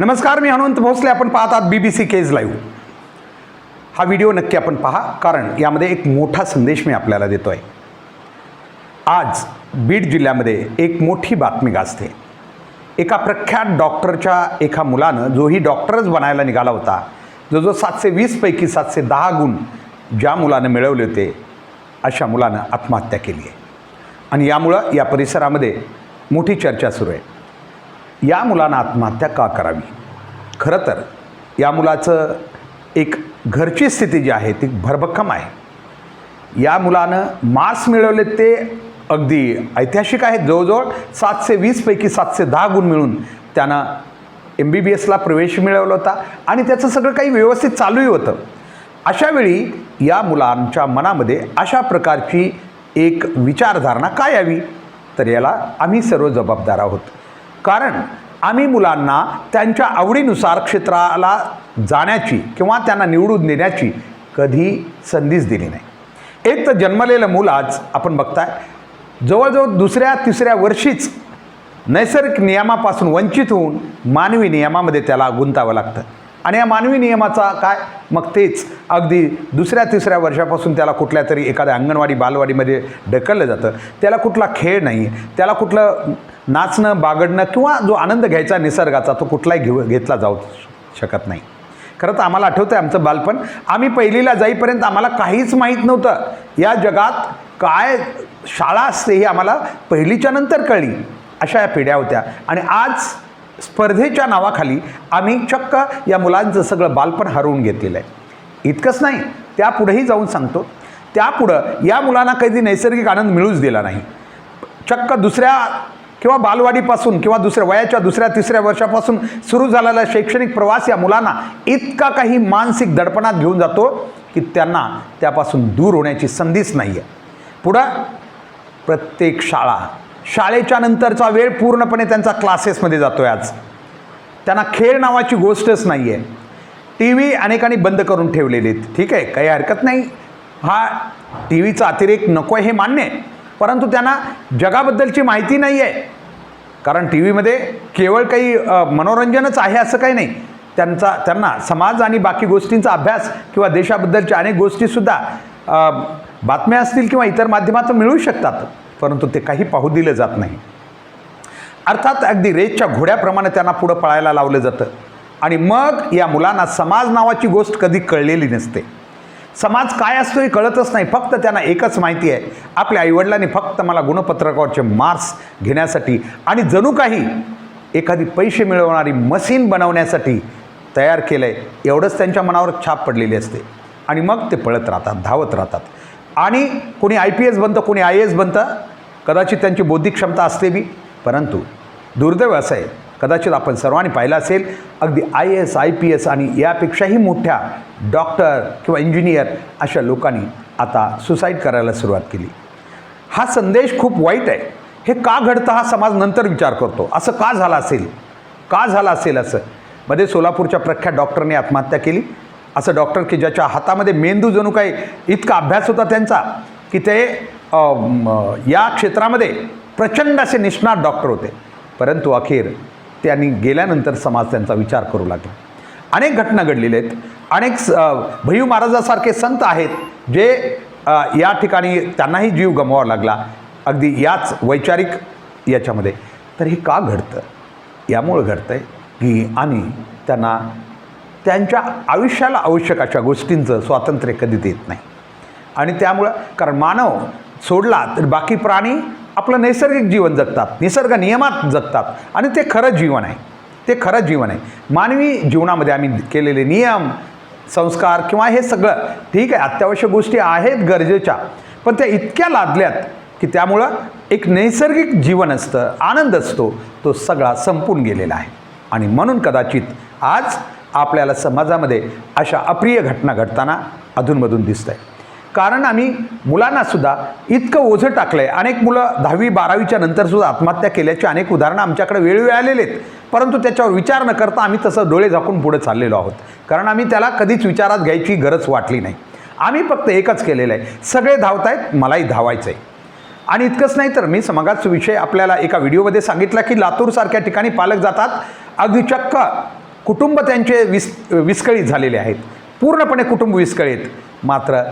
नमस्कार मी हनुमंत भोसले. आपण पाहतात B B C cage live हा व्हिडिओ नक्की आपण पहा कारण यामध्ये एक मोठा संदेश मी आपल्याला देतो आहे आज बीड जिल्ह्यामध्ये एक मोठी बातमी गाजते. एका प्रख्यात डॉक्टरच्या एका मुलानं जोही डॉक्टरच बनायला निघाला होता जो जो सातशे वीसपैकी सातशे दहा गुण ज्या मुलानं मिळवले होते अशा मुलानं आत्महत्या केली आहे. आणि यामुळं या परिसरामध्ये मोठी चर्चा सुरू आहे. या मुलानं आत्महत्या का करावी? खरं तर या मुलाचं एक घरची स्थिती जी आहे ती भरभक्कम आहे. या मुलानं मार्क्स मिळवले ते अगदी ऐतिहासिक आहेत जवळजवळ सातशे वीसपैकी सातशे दहा गुण मिळून त्यानं एम बी बी एसला प्रवेश मिळवला होता आणि त्याचं सगळं काही व्यवस्थित चालूही होतं. अशावेळी या मुलांच्या मनामध्ये अशा प्रकारची एक विचारधारणा का यावी? तर याला आम्ही सर्व जबाबदार आहोत. कारण आम्ही मुलांना त्यांच्या आवडीनुसार क्षेत्राला जाण्याची किंवा त्यांना निवडून देण्याची कधी संधीच दिली नाही. एक तर जन्मलेलं मूल आज आपण बघताय जवळजवळ दुसऱ्या तिसऱ्या वर्षीच नैसर्गिक नियमापासून वंचित होऊन मानवी नियमामध्ये त्याला गुंतावं लागतं. आणि या मानवी नियमाचा काय? मग तेच. अगदी दुसऱ्या तिसऱ्या वर्षापासून त्याला कुठल्या तरी एखाद्या अंगणवाडी बालवाडीमध्ये ढकललं जातं. त्याला कुठला खेळ नाही. त्याला कुठलं नाचणं बागडणं किंवा जो आनंद घ्यायचा निसर्गाचा तो कुठलाही घेऊ घेतला जाऊ शकत नाही. खरं तर आम्हाला आठवतं आहे आमचं बालपण. आम्ही पहिलीला जाईपर्यंत आम्हाला काहीच माहीत नव्हतं. या जगात काय शाळा असते ही आम्हाला पहिलीच्या नंतर कळली अशा या पिढ्या होत्या. आणि आज स्पर्धेच्या नावाखाली आम्ही चक्क या मुलांचं सगळं बालपण हरवून घेतलेलं आहे. इतकंच नाही त्यापुढेही जाऊन सांगतो. त्यापुढं या मुलांना कधी नैसर्गिक आनंद मिळूच दिला नाही. चक्क दुसऱ्या किंवा बालवाडीपासून किंवा दुसऱ्या वयाच्या दुसऱ्या तिसऱ्या वर्षापासून सुरू झालेला शैक्षणिक प्रवास या मुलांना इतका काही मानसिक दडपणात घेऊन जातो की त्यांना त्यापासून दूर होण्याची संधीच नाही आहे पुढं प्रत्येक शाळा शाळेच्या नंतरचा वेळ पूर्णपणे त्यांचा क्लासेसमध्ये जातो आहे आज. त्यांना खेळ नावाची गोष्टच नाही आहे टी व्ही अनेकांनी बंद करून ठेवलेले आहेत. ठीक आहे काही हरकत नाही. हा टी व्हीचा अतिरेक नको आहे हे मान्य आहे. परंतु त्यांना जगाबद्दलची माहिती नाही आहे कारण टी व्हीमध्ये केवळ काही मनोरंजनच आहे असं काही नाही. त्यांचा त्यांना समाज आणि बाकी गोष्टींचा अभ्यास किंवा देशाबद्दलच्या अनेक गोष्टीसुद्धा बातम्या असतील किंवा इतर माध्यमातून मिळू शकतात परंतु ते काही पाहू दिलं जात नाही. अर्थात अगदी रेसच्या घोड्याप्रमाणे त्यांना पुढं पळायला लावलं जातं. आणि मग या मुलांना समाज नावाची गोष्ट कधी कळलेली नसते. समाज काय असतो हे कळतच नाही. फक्त त्यांना एकच माहिती आहे. आपल्या आईवडिलांनी फक्त मला गुणपत्रकावरचे मार्क्स घेण्यासाठी आणि जणू काही एखादी पैसे मिळवणारी मशीन बनवण्यासाठी तयार केलं आहे एवढंच त्यांच्या मनावर छाप पडलेली असते. आणि मग ते पळत राहतात धावत राहतात. आणि कोणी आय पी एस बनतं कोणी आय ए एस बनतं कदाचित त्यांची बौद्धिक क्षमता असते बी. परंतु दुर्दैव असं आहे कदाचित आपण सर्वांनी पाहिलं असेल अगदी I S I P S आणि यापेक्षाही मोठ्या डॉक्टर किंवा इंजिनियर अशा लोकांनी आता सुसाईड करायला सुरुवात केली. हा संदेश खूप वाईट आहे. हे का घडतं हा समाज नंतर विचार करतो. असं का झालं असेल? का झालं असेल असं? मध्ये सोलापूरच्या प्रख्यात डॉक्टरने आत्महत्या केली. असं डॉक्टर की ज्याच्या हातामध्ये मेंदू जणू काही इतका अभ्यास होता त्यांचा की ते या क्षेत्रामध्ये प्रचंड असे निष्णात डॉक्टर होते. परंतु अखेर त्यांनी गेल्यानंतर समाज त्यांचा विचार करू लागला. अनेक घटना घडलेल्या आहेत. अनेक स- भैयू महाराजासारखे संत आहेत जे या ठिकाणी त्यांनाही जीव गमवावा लागला. अगदी याच वैचारिक याच्यामध्ये. तर हे का घडतं? यामुळं घडतं आहे की आणि त्यांना त्यांच्या आयुष्याला आवश्यक अशा गोष्टींचं स्वातंत्र्य कधी देत नाही. आणि त्यामुळं कारण मानव सोडला तर बाकी प्राणी आपलं नैसर्गिक जीवन जगतात निसर्ग नियमात जगतात आणि ते खरं जीवन आहे. ते खरं जीवन आहे. मानवी जीवनामध्ये आम्ही केलेले नियम संस्कार किंवा हे सगळं ठीक आहे अत्यावश्यक गोष्टी आहेत गरजेच्या पण त्या इतक्या लादल्यात की त्यामुळं एक नैसर्गिक जीवन असतं आनंद असतो तो सगळा संपून गेलेला आहे. आणि म्हणून कदाचित आज आपल्याला समाजामध्ये अशा अप्रिय घटना घडताना अधूनमधून दिसत आहे कारण आम्ही मुलांनासुद्धा इतकं ओझं टाकलं आहे अनेक मुलं दहावी बारावीच्या नंतरसुद्धा आत्महत्या केल्याची अनेक उदाहरणं आमच्याकडे वेळोवेळी आलेले आहेत. परंतु त्याच्यावर विचार न करता आम्ही तसं डोळे झाकून पुढे चाललेलो आहोत. कारण आम्ही त्याला कधीच विचारात घ्यायची गरज वाटली नाही. आम्ही फक्त एकच केलेलं आहे. सगळे धावत आहेत मलाही धावायचं आहे आणि इतकंच नाही तर मी समाजाचा विषय आपल्याला एका व्हिडिओमध्ये सांगितला की लातूरसारख्या ठिकाणी पालक जातात. अगदी चक्क कुटुंब त्यांचे विस विस्कळीत झालेले आहेत. पूर्णपणे कुटुंब विस्कळीत. मात्र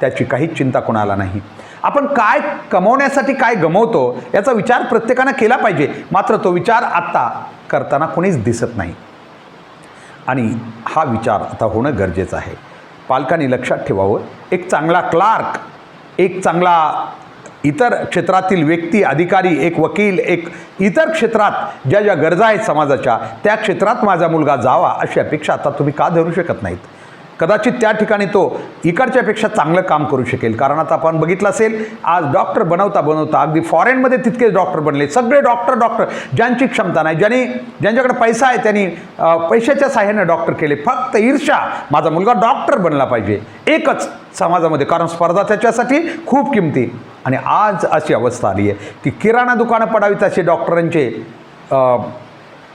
त्याची काहीच चिंता कोणाला नाही. आपण काय कमवण्यासाठी काय गमवतो याचा विचार प्रत्येकानं केला पाहिजे. मात्र तो विचार आत्ता करताना कोणीच दिसत नाही. आणि हा विचार आता होणं गरजेचं आहे. पालकांनी लक्षात ठेवावं एक चांगला क्लार्क एक चांगला इतर क्षेत्रातील व्यक्ती अधिकारी एक वकील एक इतर क्षेत्रात ज्या ज्या गरजा आहेत समाजाच्या त्या क्षेत्रात माझा मुलगा जावा अशी अपेक्षा आता तुम्ही का धरू शकत नाहीत? कदाचित त्या ठिकाणी तो इकडच्यापेक्षा चांगलं काम करू शकेल. कारण आता आपण बघितलं असेल आज डॉक्टर बनवता बनवता अगदी फॉरेनमध्ये तितकेच डॉक्टर बनले. सगळे डॉक्टर डॉक्टर ज्यांची क्षमता नाही ज्यांनी ज्यांच्याकडे पैसा आहे त्यांनी पैशाच्या साह्यानं डॉक्टर केले. फक्त ईर्षा माझा मुलगा डॉक्टर बनला पाहिजे. एकच समाजामध्ये कारण स्पर्धा त्याच्यासाठी खूप किमती. आणि आज अशी अवस्था आली आहे की किराणा दुकानं पडावीत असे डॉक्टरांचे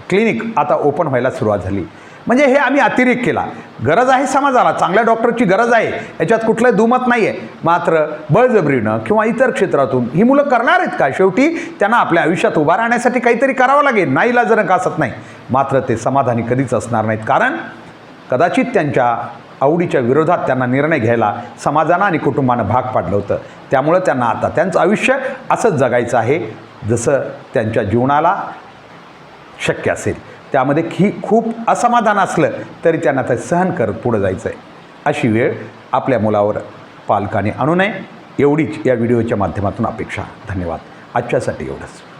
क्लिनिक आता ओपन व्हायला सुरुवात झाली. म्हणजे हे आम्ही अतिरेक केला. गरज आहे समाजाला चांगल्या डॉक्टरची गरज आहे. याच्यात कुठलं दुमत नाही आहे मात्र बळजबरीनं किंवा इतर क्षेत्रातून ही मुलं करणार आहेत का? शेवटी त्यांना आपल्या आयुष्यात उभा राहण्यासाठी काहीतरी करावं लागेल. नाही जर असत नाही. मात्र ते समाधानी कधीच असणार नाहीत. कारण कदाचित त्यांच्या आवडीच्या विरोधात त्यांना निर्णय घ्यायला समाजानं आणि कुटुंबानं भाग पाडलं होतं. त्यामुळं त्यांना आता त्यांचं आयुष्य असंच जगायचं आहे जसं त्यांच्या जीवनाला शक्य असेल. त्यामध्ये खी खूप असमाधान असलं तरी त्यांना ते सहन करत पुढं जायचं आहे अशी वेळ आपल्या मुलावर पालकाने आणू नये. एवढीच या व्हिडिओच्या माध्यमातून अपेक्षा. धन्यवाद. आजच्यासाठी एवढंच.